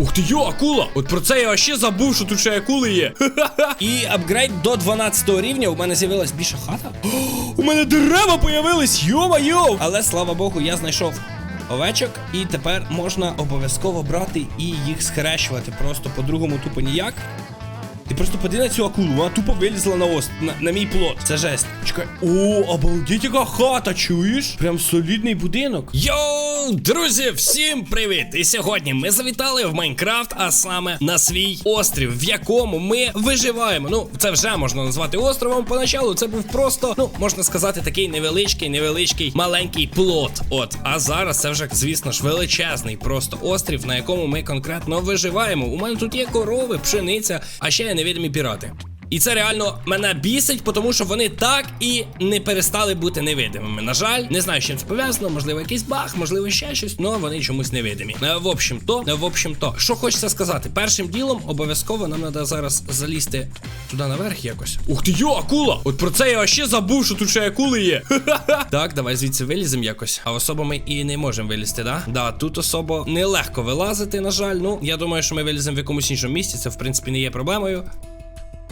Ух ти, йо, акула! От про це я ще забув, що тут ще акули є. І апгрейд до 12 рівня. У мене з'явилась більша хата. У мене дерева появились! Йо-майо! Але слава Богу, я знайшов овечок, і тепер можна обов'язково брати і їх схрещувати. Просто по-другому тупо ніяк. Ти просто подивись на цю акулу, вона тупо вилізла на ост, на, на мій плот. Це жесть. Чекай. О, обалдеть, яка хата, чуєш? Прям солідний будинок. Йоу, друзі, всім привіт! І сьогодні ми завітали в Майнкрафт, а саме на свій острів, в якому ми виживаємо. Ну, це вже можна назвати островом. Поначалу це був просто, ну, можна сказати, такий невеличкий, невеличкий маленький плот. От, а зараз це вже, звісно ж, величезний просто острів, на якому ми конкретно виживаємо. У мене тут є корови, пшениця, а ще є невідомі пірати. І це реально мене бісить, тому що вони так і не перестали бути невидимими. На жаль, не знаю, з чим це пов'язано, можливо, якийсь баг, можливо, ще щось, але вони чомусь невидимі. Е, В общем, то, е, в общем, то, що хочеться сказати, першим ділом обов'язково нам треба зараз залізти туди наверх якось. Ух ти, йо, акула! От про це я ще забув, що тут ще акули є. Так, давай звідси виліземо якось. А особо ми і не можемо вилізти, да? Да, тут особо нелегко вилазити, на жаль. Ну, я думаю, що ми виліземо в якомусь іншому місці. Це в принципі не є проблемою.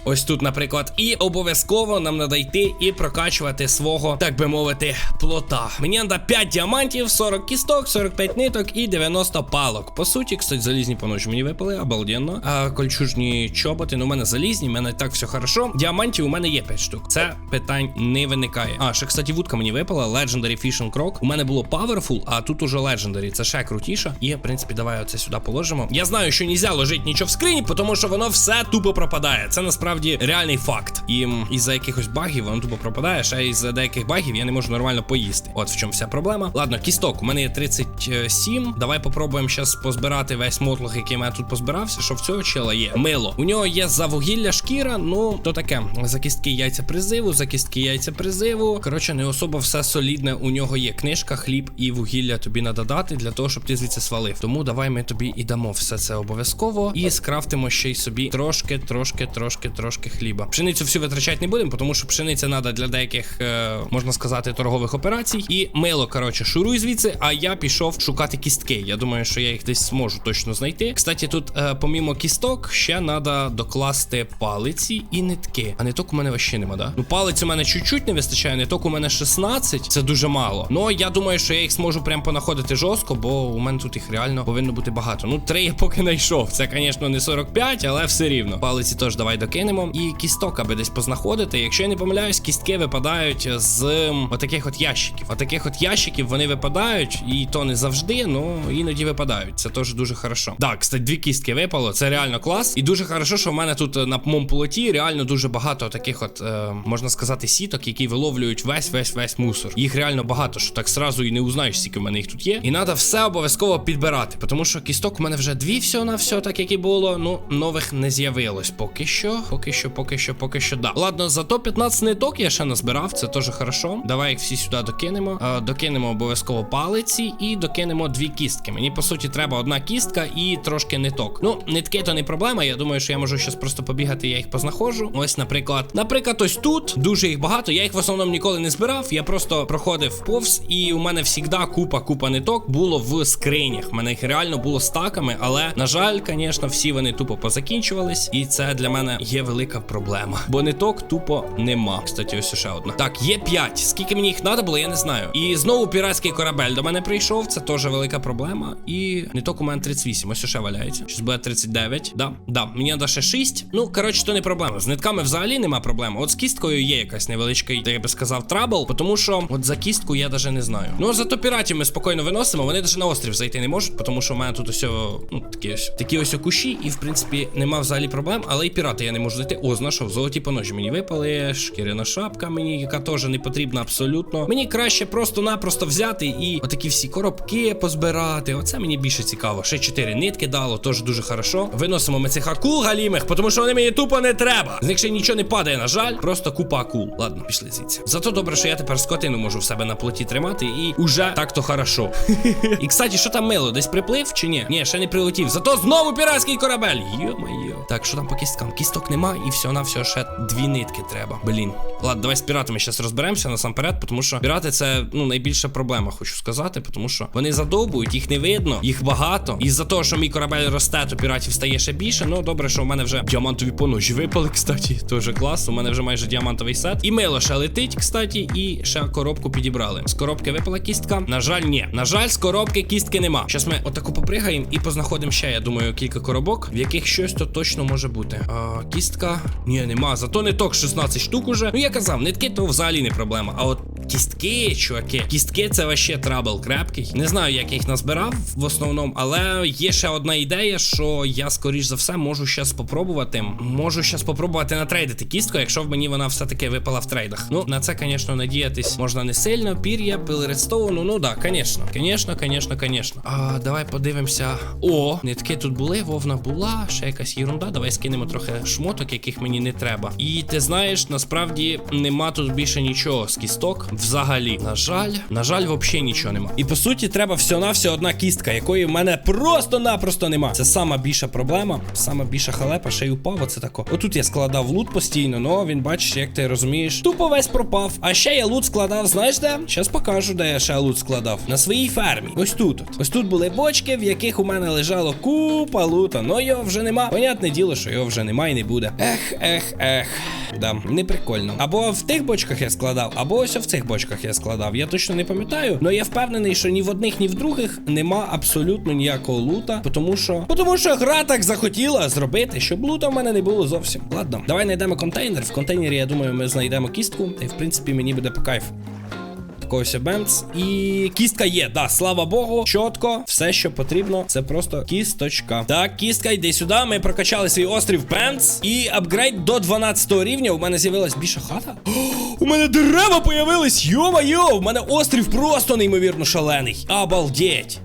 Ось тут, наприклад, і обов'язково нам треба йти і прокачувати свого, так би мовити, плота. Мені треба 5 діамантів, 40 кісток, 45 ниток і 90 палок. По суті, кстати, залізні поночі мені випали, обалденно. А кольчужні чоботи, ну у мене залізні, в мене так все хорошо. Діамантів у мене є 5 штук. Це питань не виникає. А, ще, кстати, вудка мені випала. Legendary Fishing Croc. У мене було Powerful, а тут уже Legendary. Це ще крутіше. І, в принципі, давай оце сюди положимо. Я знаю, що нельзя ложити нічого в скрині, тому що воно все тупо пропадає. Це насправді реальний факт. І із-за якихось багів воно тупо пропадає, ще із-за деяких багів я не можу нормально поїсти. От в чому вся проблема. Ладно, кісток, у мене є 37. Давай попробуємо зараз позбирати весь мотлох, який мене тут позбирався. Що в цього чела є мило. У нього є за вугілля шкіра, ну то таке. За кістки яйця призиву, за кістки яйця призиву. Коротше, не особо все солідне. У нього є книжка, хліб і вугілля тобі треба дати для того, щоб ти звідси свалив. Тому давай ми тобі і дамо все це обов'язково. І скрафтимо ще й собі трошки, трошки, трошки, трошки хліба. Пшеницю всю витрачати не будемо, тому що пшениця треба для деяких, е, можна сказати, торгових операцій. І мило, коротше, шуруй звідси, а я пішов шукати кістки. Я думаю, що я їх десь зможу точно знайти. Кстати, тут, е, помімо кісток, ще треба докласти палиці і нитки. А ниток у мене вообще нема, да? Ну, палиць у мене чуть-чуть не вистачає, ниток у мене 16, це дуже мало. Ну я думаю, що я їх зможу прям понаходити жорстко, бо у мене тут їх реально повинно бути багато. Ну, три я поки знайшов. Це, звісно, не 45, але все рівно. Палиці теж давай докинемо. І кісток, аби десь познаходити. Якщо я не помиляюсь, кістки випадають з отаких от ящиків. Отаких от ящиків вони випадають, і то не завжди, ну іноді випадають. Це теж дуже хорошо. Так, кстати, дві кістки випало. Це реально клас. І дуже хорошо, що в мене тут е, на моєму плоті реально дуже багато таких, от е, можна сказати, сіток, які виловлюють весь весь весь мусор. Їх реально багато, що так сразу і не узнаєш, скільки в мене їх тут є. І треба все обов'язково підбирати, тому що кісток у мене вже дві все на все, так як і було. Ну, нових не з'явилось поки що. Поки що, поки що, поки що, да. Ладно, зато 15 ниток я ще назбирав, це теж хорошо. Давай їх всі сюди докинемо. Е, докинемо обов'язково палиці і докинемо дві кістки. Мені по суті треба одна кістка і трошки ниток. Ну, нитки то не проблема. Я думаю, що я можу щас просто побігати, я їх познаходжу. Ось, наприклад, наприклад, ось тут дуже їх багато. Я їх в основному ніколи не збирав. Я просто проходив повз, і у мене завжди купа, купа ниток було в скринях. У мене їх реально було стаками, але на жаль, звісно, всі вони тупо позакінчувались, і це для мене є велика проблема. Бо ниток тупо нема. Кстати, ось ще одна. Так, є 5. Скільки мені їх треба було, я не знаю. І знову піратський корабель до мене прийшов. Це теж велика проблема. І ниток у мене 38. Ось ще валяється. Щось буде 39. Да, да. Мені треба ще 6. Ну, коротше, то не проблема. З нитками взагалі нема проблем. От з кісткою є якась невеличка, я би сказав, трабл, тому що от за кістку я навіть не знаю. Ну, зато піратів ми спокійно виносимо. Вони навіть на острів зайти не можуть, тому що в мене тут ось, ну, такі ось такі ось кущі, і в принципі нема взагалі проблем. Але і пірати я не можу зайти. О, знайшов, золоті поножі мені випали, шкіряна шапка мені, яка теж не потрібна абсолютно. Мені краще просто-напросто взяти і отакі всі коробки позбирати. Оце мені більше цікаво. Ще 4 нитки дало, теж дуже хорошо. Виносимо ми цих акул галімих, тому що вони мені тупо не треба. З них ще нічого не падає, на жаль. Просто купа акул. Ладно, пішли звідси. Зато добре, що я тепер скотину можу в себе на плоті тримати, і уже так-то хорошо. І кстати, що там мило? Десь приплив чи ні? Ні, ще не прилетів. Зато знову піратський корабель. Йо-моє. Так, що там по кісткам? Кісток нема. Нема, і все на все ще дві нитки треба. Блін. Ладно, давай з піратами зараз розберемося насамперед, тому що пірати це ну найбільша проблема, хочу сказати, тому що вони задовбують, їх не видно, їх багато. І за того, що мій корабель росте, то піратів стає ще більше. Ну добре, що у мене вже діамантові поножі випали, кстати. Тоже клас. У мене вже майже діамантовий сет. І мило ще летить, кстати, і ще коробку підібрали. З коробки випала кістка. На жаль, ні. На жаль, з коробки кістки нема. Щас ми отаку попригаємо і познаходимо ще, я думаю, кілька коробок, в яких щось то точно може бути. А, кістка. Ні, нема. Зато не ток 16 штук уже. Ну я казав, нитки то взагалі не проблема. А от кістки, чуваки, кістки це вообще трабл крепкий. Не знаю, як їх назбирав в основному, але є ще одна ідея, що я скоріш за все можу щас попробувати. Можу щас попробувати натрейдити кістку, якщо в мені вона все-таки випала в трейдах. Ну, на це, звісно, надіятись можна не сильно. Пір'я, пил редстоуну, ну да, звісно. Звісно, звісно, звісно. А давай подивимося. О, нитки тут були, вовна була, ще якась єрунда. Давай скинемо трохи шмоток, яких мені не треба. І ти знаєш, насправді нема тут більше нічого з кісток. Взагалі, на жаль, на жаль, взагалі нічого нема. І по суті, треба всього-навсього одна кістка, якої в мене просто-напросто нема. Це сама більша проблема, сама більша халепа, ще й упав. Оце тако. Отут я складав лут постійно, но він бачиш, як ти розумієш, тупо весь пропав. А ще я лут складав, знаєш де? Щас покажу, де я ще лут складав. На своїй фермі. Ось тут. От. Ось тут були бочки, в яких у мене лежало купа лута. Но його вже нема. Понятне діло, що його вже нема і не буде. Ех, ех, ех. Да, не прикольно. Або в тих бочках я складав, або ось в цих бочках я складав. Я точно не пам'ятаю, але я впевнений, що ні в одних, ні в других нема абсолютно ніякого лута, тому що тому що гра так захотіла зробити, щоб лута в мене не було зовсім. Ладно, давай знайдемо контейнер. В контейнері, я думаю, ми знайдемо кістку, і в принципі мені буде по кайфу. Такось Бенц. І кістка є, да, слава Богу, чітко, все, що потрібно, це просто кісточка. Так, кістка, йди сюди. Ми прокачали свій острів Бенц. І апгрейд до 12 рівня. У мене з'явилась більша хата. У мене дерева появились! Йо-майо! У мене острів просто неймовірно шалений. Обалдеть!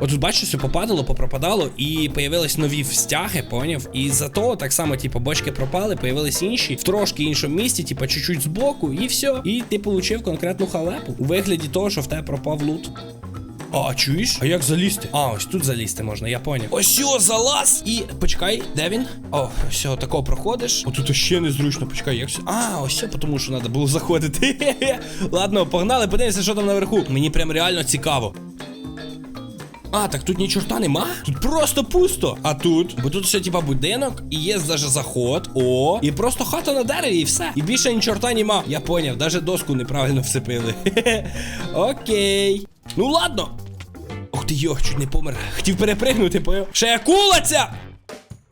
От тут бачиш, все попадало, попропадало, і появились нові стяги, поняв? І за то так само, типу, бочки пропали, появились інші в трошки іншому місці, типу, чуть-чуть збоку, і все. І ти получив конкретну халепу у вигляді того, що в тебе пропав лут. А, чуєш? А як залізти? А, ось тут залізти можна, я поняв. Ось сьо, залаз! І почекай, де він? О, все, тако проходиш. О, тут ще незручно, почекай, як все. А, ось все, тому що треба було заходити. Ладно, погнали, подивимося, що там наверху. Мені прям реально цікаво. А, так тут ні чорта нема? Тут просто пусто. А тут? Бо тут все типа будинок, і є даже заход. О, і просто хата на дереві, і все. І більше ні чорта нема. Я поняв, даже доску неправильно всипили. Окей. Ну ладно. Ох ти йох, чуть не помер. Хотів перепригнути, поняв. Ще акула ця!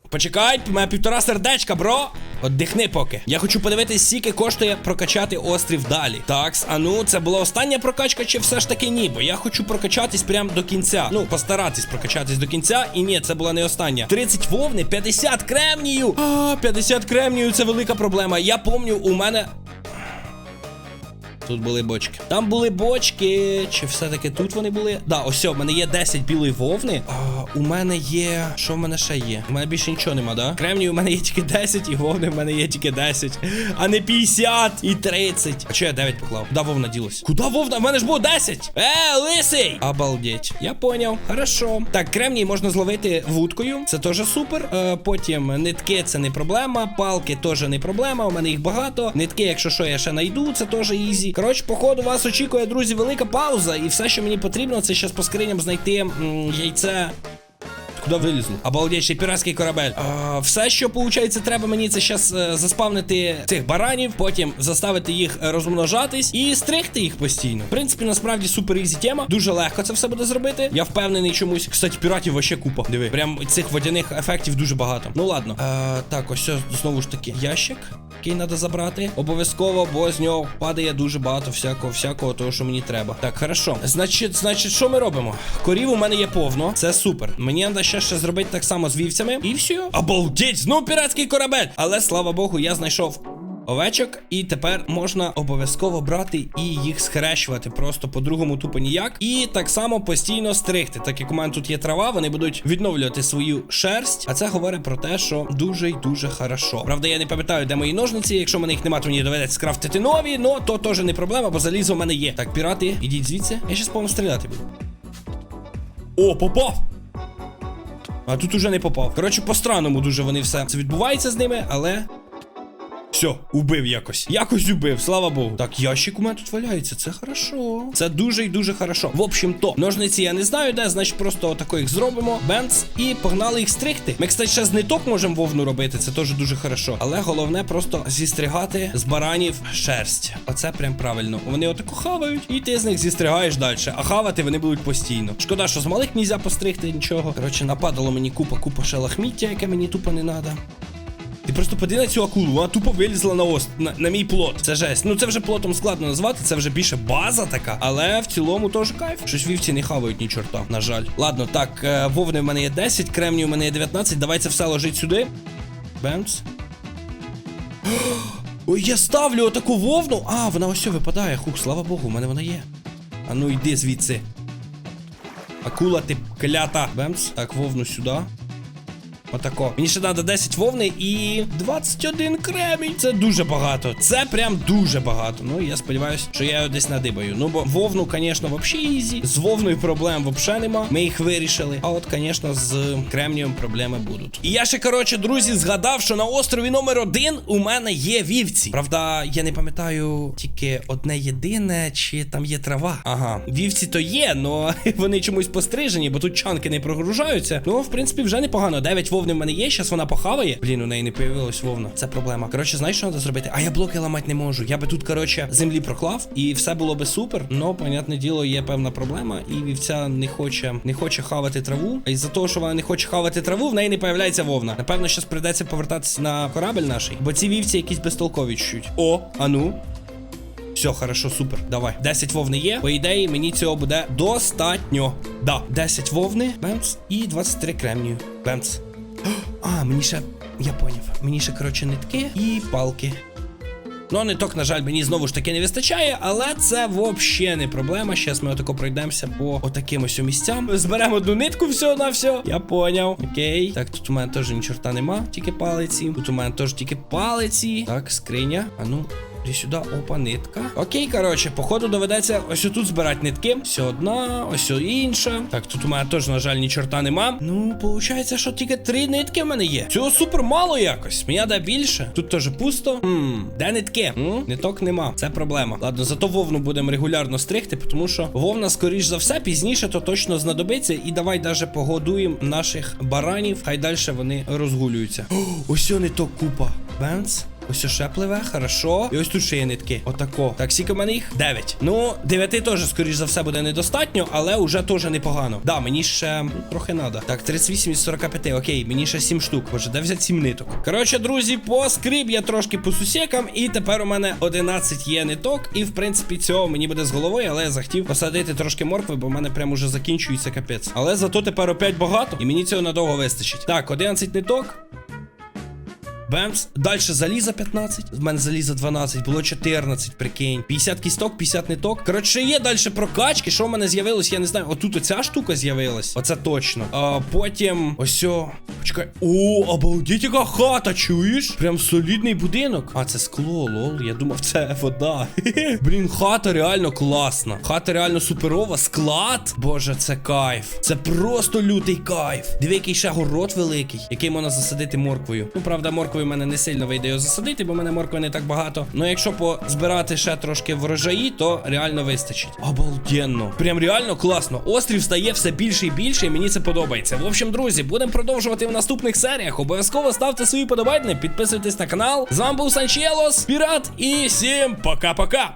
Почекай, у півтора сердечка, бро. Отдихни поки. Я хочу подивитись, скільки коштує прокачати острів далі. Такс, а ну, це була остання прокачка, чи все ж таки ні? Бо я хочу прокачатись прямо до кінця. Ну, постаратись прокачатись до кінця. І ні, це була не остання. 30 вовни, 50 кремнію. А, 50 кремнію це велика проблема. Я помню, у мене. Тут були бочки. Там були бочки. Чи все-таки тут вони були? Да, ось, в мене є 10 білої вовни. А, у мене є. Що в мене ще є? У мене більше нічого нема, да? Кремнію у мене є тільки 10, і вовни в мене є тільки 10. А не 50 і 30. А чого я 9 поклав? Куда вовна ділась? Куда вовна? В мене ж було 10. Е, лисий! Обалдеть. Я поняв. Хорошо. Так, кремній можна зловити вудкою. Це теж супер. Е, потім нитки це не проблема. Палки теж не проблема. У мене їх багато. Нитки, якщо що, я ще знайду, це теж ізі. Коротше, походу, вас очікує, друзі, велика пауза. І все, що мені потрібно, це зараз по скриням знайти м, яйце. Куди вилізло? Обалдеть, піратський корабель. А, все, що виходить, треба мені це зараз заспавнити цих баранів, потім заставити їх е, розмножатись і стригти їх постійно. В принципі, насправді супер ізі тема. Дуже легко це все буде зробити. Я впевнений чомусь. Кстати, піратів вообще купа. Диви, прям цих водяних ефектів дуже багато. Ну ладно. Е, так, ось ось, знову ж таки, ящик. Який треба забрати. Обов'язково, бо з нього падає дуже багато всякого, всякого того, що мені треба. Так, хорошо. Значить, значить, що ми робимо? Корів у мене є повно. Це супер. Мені треба ще ще зробити так само з вівцями. І все. Обалдеть, знов піратський корабель. Але слава Богу, я знайшов. Овечок, і тепер можна обов'язково брати і їх схрещувати. Просто по-другому тупо ніяк. І так само постійно стригти. Так як у мене тут є трава, вони будуть відновлювати свою шерсть. А це говорить про те, що дуже й дуже хорошо. Правда, я не пам'ятаю, де мої ножниці. Якщо мене їх немає, то мені доведеться скрафтити нові. Ну то теж не проблема, бо залізо в мене є. Так, пірати, ідіть звідси. Я щас по вам стріляти буду. О, попав! А тут уже не попав. Коротше, по-странному дуже вони все це відбувається з ними, але. Все, убив якось. Якось убив, слава Богу. Так, ящик у мене тут валяється. Це хорошо. Це дуже і дуже хорошо. В общем, то ножниці я не знаю, де, значить, просто отако їх зробимо. Бенц і погнали їх стригти. Ми, кстати, ще з ниток можемо вовну робити. Це теж дуже хорошо. Але головне просто зістригати з баранів шерсть. Оце прям правильно. Вони отако хавають, і ти з них зістригаєш далі. А хавати вони будуть постійно. Шкода, що з малих нельзя постригти нічого. Коротше, нападало мені купа, купа ще лахміття, яке мені тупо не треба. Ти просто подивись на цю акулу, вона тупо вилізла на ост на, на мій плот. Це жесть. Ну це вже плотом складно назвати, це вже більше база така. Але в цілому теж кайф. Щось вівці не хавають ні чорта, на жаль. Ладно, так, е, вовни в мене є 10, кремнію в мене є 19. Давай це все ложить сюди. Бемц. Ой, я ставлю отаку вовну. А, вона ось випадає. Хух, слава Богу, в мене вона є. А ну йди звідси. Акула, ти клята. Бемц. Так, вовну сюди. Отако. Мені ще треба 10 вовни і 21 кремінь. Це дуже багато. Це прям дуже багато. Ну, я сподіваюся, що я його десь надибаю. Ну, бо вовну, звісно, взагалі ізі. З вовною проблем взагалі нема. Ми їх вирішили. А от, звісно, з кремнієм проблеми будуть. І я ще, коротше, друзі, згадав, що на острові номер один у мене є вівці. Правда, я не пам'ятаю тільки одне єдине, чи там є трава. Ага, вівці то є, але вони чомусь пострижені, бо тут чанки не прогружаються. Ну, в принципі, вже непогано. 9 вовни в мене є, зараз вона похаває. Блін, у неї не появилась вовна. Це проблема. Коротше, знаєш, що треба зробити? А я блоки ламати не можу. Я би тут, коротше, землі проклав, і все було би супер. Но, понятне діло, є певна проблема, і вівця не хоче не хоче хавати траву. А із-за того, що вона не хоче хавати траву, в неї не появляється вовна. Напевно, зараз прийдеться повертатися на корабель наш, бо ці вівці якісь безтолкові чуть. О, а ну. Все, хорошо, супер. Давай. 10 вовни є. По ідеї, мені цього буде достатньо. Да, 10 вовни, бемц, і 23 кремнію. Бемц. А, мені ще. Я поняв. Мені ще, коротше, нитки і палки. Ну, ниток, на жаль, мені знову ж таки не вистачає, але це взагалі не проблема. Щас ми отако пройдемося по отаким ось місцям. Зберемо одну нитку, все на все. Я поняв. Окей. Так, тут у мене теж ні чорта нема, тільки палиці. Тут у мене теж тільки палиці. Так, скриня. А ну. Іди сюди, опа, нитка. Окей, коротше, походу доведеться ось тут збирати нитки. Все одна, ось інша. Так, тут у мене теж, на жаль, ні чорта нема. Ну, виходить, що тільки три нитки в мене є. Цього супер мало якось. Мені треба більше. Тут теж пусто. Хм, де нитки? М? Ниток нема. Це проблема. Ладно, зато вовну будемо регулярно стригти, тому що вовна, скоріш за все, пізніше то точно знадобиться. І давай даже погодуємо наших баранів. Хай далі вони розгулюються. О, ось ниток купа. Бенц. Ось ще пливе, хорошо. І ось тут ще є нитки. Отако. Так, скільки в мене їх? 9. Ну, 9 теж, скоріш за все, буде недостатньо, але уже теж непогано. Да, мені ще трохи надо. Так, 38 із 45. Окей, мені ще 7 штук. Боже, де взяти 7 ниток. Коротше, друзі, по скріп я трошки по сусікам, і тепер у мене 11 є ниток. І в принципі, цього мені буде з головою, але я захотів посадити трошки моркви, бо в мене прям уже закінчується капець. Але зато тепер опять багато, і мені цього надовго вистачить. Так, 11 ниток. Бемс. Далі заліза 15. В мене заліза 12, було 14, прикинь. 50 кісток, 50 ниток. Коротше, є далі прокачки. Що в мене з'явилось, я не знаю. Отут оця штука з'явилась. Оце точно. А потім. Ось. о. Почекай. О, обалдіть, яка хата, чуєш? Прям солідний будинок. А, це скло, лол. Я думав, це вода. Блін, хата реально класна. Хата реально суперова. Склад. Боже, це кайф. Це просто лютий кайф. Диви, який ще город великий, який можна засадити морквою. Ну, правда, морквою в мене не сильно вийде його засадити, бо в мене моркви не так багато. Ну, якщо позбирати ще трошки врожаї, то реально вистачить. Обалденно. Прям реально класно. Острів стає все більше і більше, і мені це подобається. В общем, друзі, будемо продовжувати в наступних серіях. Обов'язково ставте свої подобайки, підписуйтесь на канал. З вами був Санчелос, Пірат, і всім пока-пока.